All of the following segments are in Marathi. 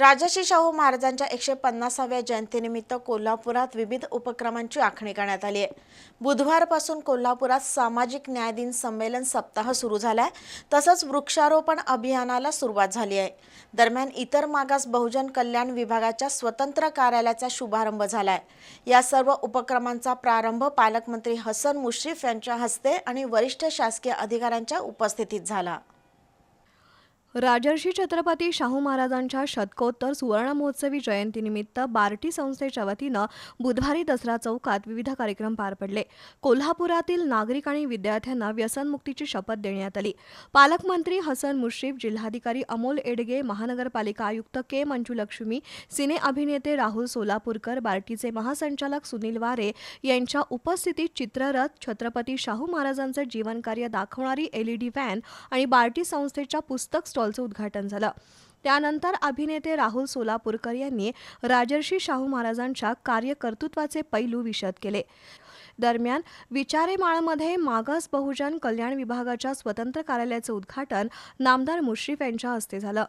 राजर्षी शाहू महाराजांच्या एकशे पन्नासाव्या जयंतीनिमित्त कोल्हापुरात विविध उपक्रमांची आखणी करण्यात आली आहे. बुधवारपासून कोल्हापुरात सामाजिक न्याय दिन संमेलन सप्ताह सुरू झालाय. तसंच वृक्षारोपण अभियानाला सुरुवात झाली आहे. दरम्यान इतर मागास बहुजन कल्याण विभागाच्या स्वतंत्र कार्यालयाचा शुभारंभ झालाय. या सर्व उपक्रमांचा प्रारंभ पालकमंत्री हसन मुश्रीफ यांच्या हस्ते आणि वरिष्ठ शासकीय अधिकाऱ्यांच्या उपस्थितीत झाला. राजर्षी छत्रपती शाहू महाराजांच्या शतकोत्तर सुवर्णमहोत्सवी जयंतीनिमित्त बार्टी संस्थेच्या वतीनं बुधवारी दसरा चौकात विविध कार्यक्रम पार पडले. कोल्हापुरातील नागरिक आणि विद्यार्थ्यांना व्यसनमुक्तीची शपथ देण्यात आली. पालकमंत्री हसन मुश्रीफ जिल्हाधिकारी अमोल एडगे महानगरपालिका आयुक्त के मंजुलक्ष्मी सिने अभिनेते राहुल सोलापूरकर बार्टीचे महासंचालक सुनील वारे यांच्या उपस्थितीत चित्ररथ छत्रपती शाहू महाराजांचे जीवनकार्य दाखवणारी एलईडी व्हॅन आणि बार्टी संस्थेच्या पुस्तक स्टॉलचं उद्घाटन झालं. त्यानंतर अभिनेते राहुल सोलापूरकर यांनी राजर्षी शाहू महाराजांच्या कार्यकर्तृत्वाचे पैलू विशद केले. दरम्यान विचारेमाळमध्ये मागास बहुजन कल्याण विभागाच्या स्वतंत्र कार्यालयाचं उद्घाटन नामदार मुश्रीफ यांच्या हस्ते झालं.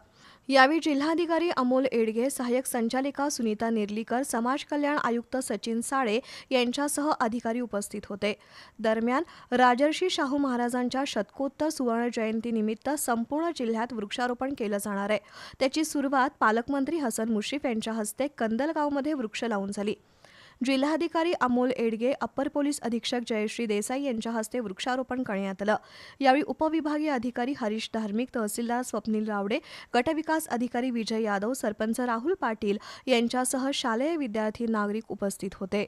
यावेळी जिल्हाधिकारी अमोल एडगे सहाय्यक संचालिका सुनीता निर्लीकर समाज कल्याण आयुक्त सचिन साळे यांच्यासह अधिकारी उपस्थित होते. दरम्यान राजर्षी शाहू महाराजांच्या शतकोत्तर सुवर्ण जयंतीनिमित्त संपूर्ण जिल्ह्यात वृक्षारोपण केलं जाणार आहे. त्याची सुरुवात पालकमंत्री हसन मुश्रीफ यांच्या हस्ते कंदलगावमध्ये वृक्ष लावून झाली. जिल्हाधिकारी अमोल एडगे अप्पर पोलीस अधीक्षक जयश्री देसाई यांच्या हस्ते वृक्षारोपण करण्यात आलं. यावेळी उपविभागीय अधिकारी हरीश धार्मिक तहसीलदार स्वप्नील रावडे गटविकास अधिकारी विजय यादव सरपंच राहुल पाटील यांच्यासह शालेय विद्यार्थी नागरिक उपस्थित होते.